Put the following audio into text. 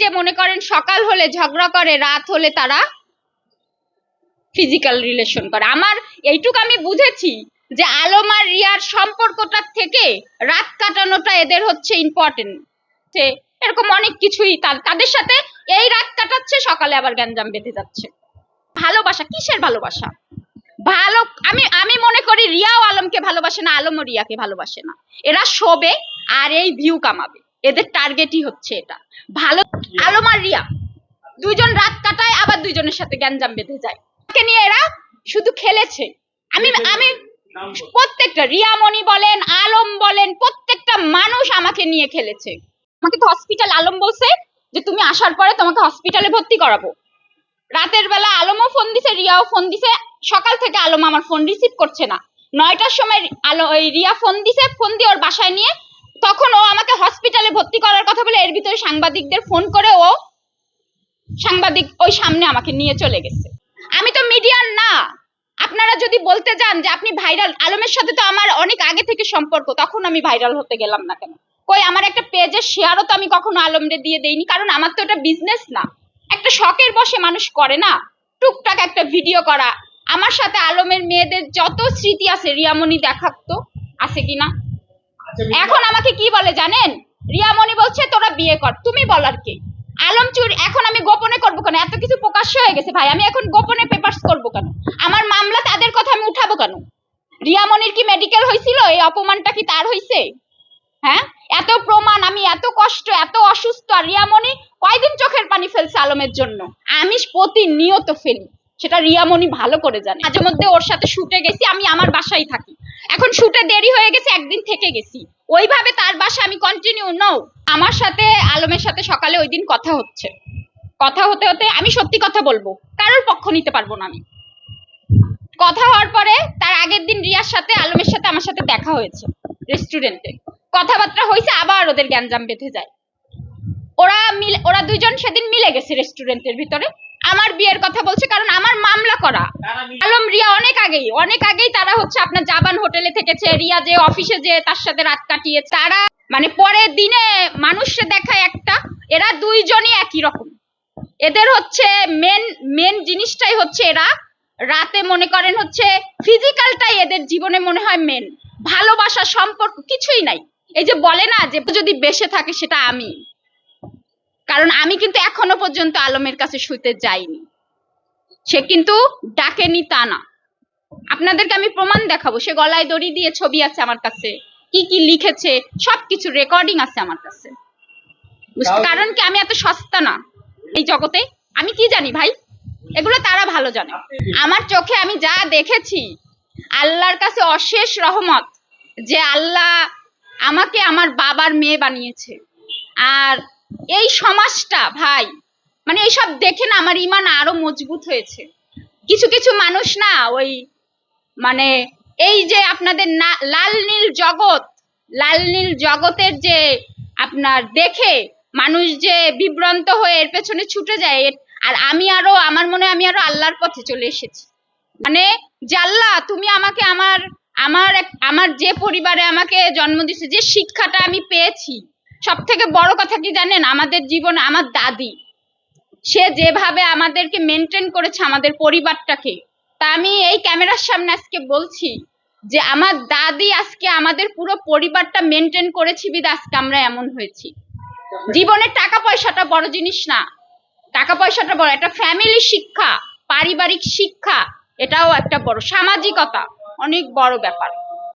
যে মনে করেন সকাল হলে ঝগড়া করে, রাত হলে তারা ফিজিক্যাল রিলেশন করে। আমার এইটুকু আমি বুঝেছি যে আলম আর রিয়ার সম্পর্কটা থেকে রাত কাটানোটা এদের হচ্ছে ইম্পর্টেন্ট এরকম অনেক কিছুই তাদের সাথে এই রাত কাটাচ্ছে, সকালে আবার গ্যাঞ্জাম বেঁধে যাচ্ছে। ভালোবাসা, কিসের ভালোবাসা? ভালো আমি আমি মনে করি রিয়াও আলমকে ভালোবাসে না, আলমও রিয়াকে ভালোবাসে না। এরা শোবে আর এই ভিউ কামাবে। এদের টার্গেটই হচ্ছে এটা। ভালো আলম আর রিয়া। দুইজন রাত কাটায় আবার দুইজনের সাথে গ্যাঞ্জাম বেঁধে যায়। তাকে নিয়ে এরা শুধু খেলেছে। আমি আমি প্রত্যেকটা রিয়ামণি বলেন আলম বলেন প্রত্যেকটা মানুষ আমাকে নিয়ে খেলেছে। আমাকে তো হসপিটাল আলম বলছে যে তুমি আসার পরে তোমাকে হসপিটালে ভর্তি করাবো। রাতের বেলা আলমও ফোন দিছে রিয়াও ফোন দিছে। সকাল থেকে আলম আমার ফোন রিসিভ করছে না। নয়টার সময় আলো রিয়া ফোন দিছে ফোন দিয়ে ওর বাসায় নিয়ে তখন ও আমাকে হসপিটালে ভর্তি করার কথা বলে এর ভিতরে সাংবাদিকদের ফোন করে ও সাংবাদিক ওই সামনে আমাকে নিয়ে চলে গেছে। আমি তো মিডিয়ার না। আপনারা যদি বলতে যান যে আপনি ভাইরাল আলমের সাথে তো আমার অনেক আগে থেকে সম্পর্ক, তখন আমি ভাইরাল হতে গেলাম না কেন? কই, আমার একটা পেজের শেয়ারও তো আমি কখনো আলমরে দিয়ে দেইনি, কারণ আমার তো এটা বিজনেস না। একটা শখের বসে মানুষ করে না। টুকটাক একটা ভিডিও করা। আমার সাথে আলমের মেয়েদের যত স্মৃতি আছে, রিয়ামণি দেখাতো আছে কিনা? এখন আমাকে কি বলে জানেন? রিয়ামণি বলছে, তোরা বিয়ে কর। তুমি বলার কে। আলম চুর এখন আমি গোপনে করব কেন? এত কিছু প্রকাশ্য হয়ে গেছে ভাই। আমি এখন গোপনে পেপারস করব কেন? আমার মামলা তাদের কথা আমি উঠাবো কেন? রিয়ামণির কি মেডিকেল হয়েছিল এই অপমানটা কি তার হয়েছে হ্যাঁ? এত প্রমাণ, আমি এত কষ্ট, এত অসুস্থ। আর রিয়ামণি কয়দিন চোখের পানি ফেলছে আলমের জন্য? আমি প্রতিনিয়ত ফেলি। সেটা রিয়ামণি ভালো করে জানে। মাঝে মধ্যে ওর সাথে শুটে গেছি, আমি আমার বাসায় থাকি। এখন শুটে দেরি হয়ে গেছে, একদিন থেকে গেছি। ওইভাবে তার বাসা আমি কন্টিনিউ নও আমার সাথে, আলমের সাথে সকালে ওই দিন কথা হচ্ছে। কথা হতে হতে আমি সত্যি কথা বলব, কারোর পক্ষ নিতে পারব না আমি। কথা হওয়ার পরে তার আগের দিন রিয়ার সাথে, আলমের সাথে আমার সাথে দেখা হয়েছে রেস্টুরেন্টে কথাবার্তা হয়েছে আবার ওদের গ্যাঞ্জাম বেঁধে যায়। ওরা মিলে ওরা দুইজন সেদিন মিলে গেছে রেস্টুরেন্টের ভিতরে। আমার বিয়ের কথা বলছে কারণ আমার মামলা করা। আলম রিয়া অনেক আগেই অনেক আগেই তারা হচ্ছে আপনার জাবান হোটেলে থেকেছে রিয়া যে অফিসে যে তার সাথে রাত তারা মানে পরের দিনে মানুষে দেখায় একটা এরা দুইজনই একই রকম। এদের হচ্ছে মেন মেন জিনিসটাই হচ্ছে এরা রাতে মনে করেন হচ্ছে ফিজিক্যালটাই এদের জীবনে মনে হয় মেন ভালোবাসা সম্পর্ক কিছুই নাই। এই যে বলে না যে যদি বেসে থাকে সেটা আমি। কারণ আমি কিন্তু এখনও পর্যন্ত আলমের কাছে শুতে যাইনি। সে কিন্তু ডাকেনি তা না। আপনাদেরকে আমি প্রমাণ দেখাবো। সে গলায় দড়ি দিয়ে ছবি আছে আমার কাছে। কি কি লিখেছে সবকিছু রেকর্ডিং আছে আমার কাছে। কারণ কি আমি এত সস্তা না এই জগতে? আমি কি জানি ভাই? এগুলো তারা ভালো জানে। আমার চোখে আমি যা দেখেছি আল্লাহর কাছে অশেষ রহমত যে আল্লাহ আমাকে আমার বাবার মেয়ে বানিয়েছে। আর এই সমাজটা, ভাই মানে এইসব দেখে না আমার ইমান আরও মজবুত হয়েছে। কিছু কিছু মানুষ না ওই মানে এই যে আপনাদের লাল নীল জগৎ, লাল নীল জগতের যে আপনার দেখে মানুষ যে বিভ্রান্ত হয়ে এর পেছনে ছুটে যায় আর আমি আরও, আমার মনে আমি আরও আল্লাহর পথে চলে এসেছি। মানে আল্লাহ, তুমি আমাকে আমার আমার আমার যে পরিবারে আমাকে জন্ম দিয়েছে, যে শিক্ষাটা আমি পেয়েছি সব থেকে বড় কথা কি জানেন? আমাদের জীবনে আমার দাদি, সে যেভাবে আমাদেরকে মেনটেন করেছে আমাদের পরিবারটাকে, তা আমি এই ক্যামেরার সামনে আজকে বলছি যে আমার দাদি আজকে আমাদের পুরো পরিবারটা মেনটেন করেছি বিধ আজকে আমরা এমন হয়েছি। জীবনে টাকা পয়সাটা বড় জিনিস না। টাকা পয়সাটা বড় একটা ফ্যামিলি শিক্ষা, পারিবারিক শিক্ষা, এটাও একটা বড় সামাজিকতা, অনেক বড় ব্যাপার।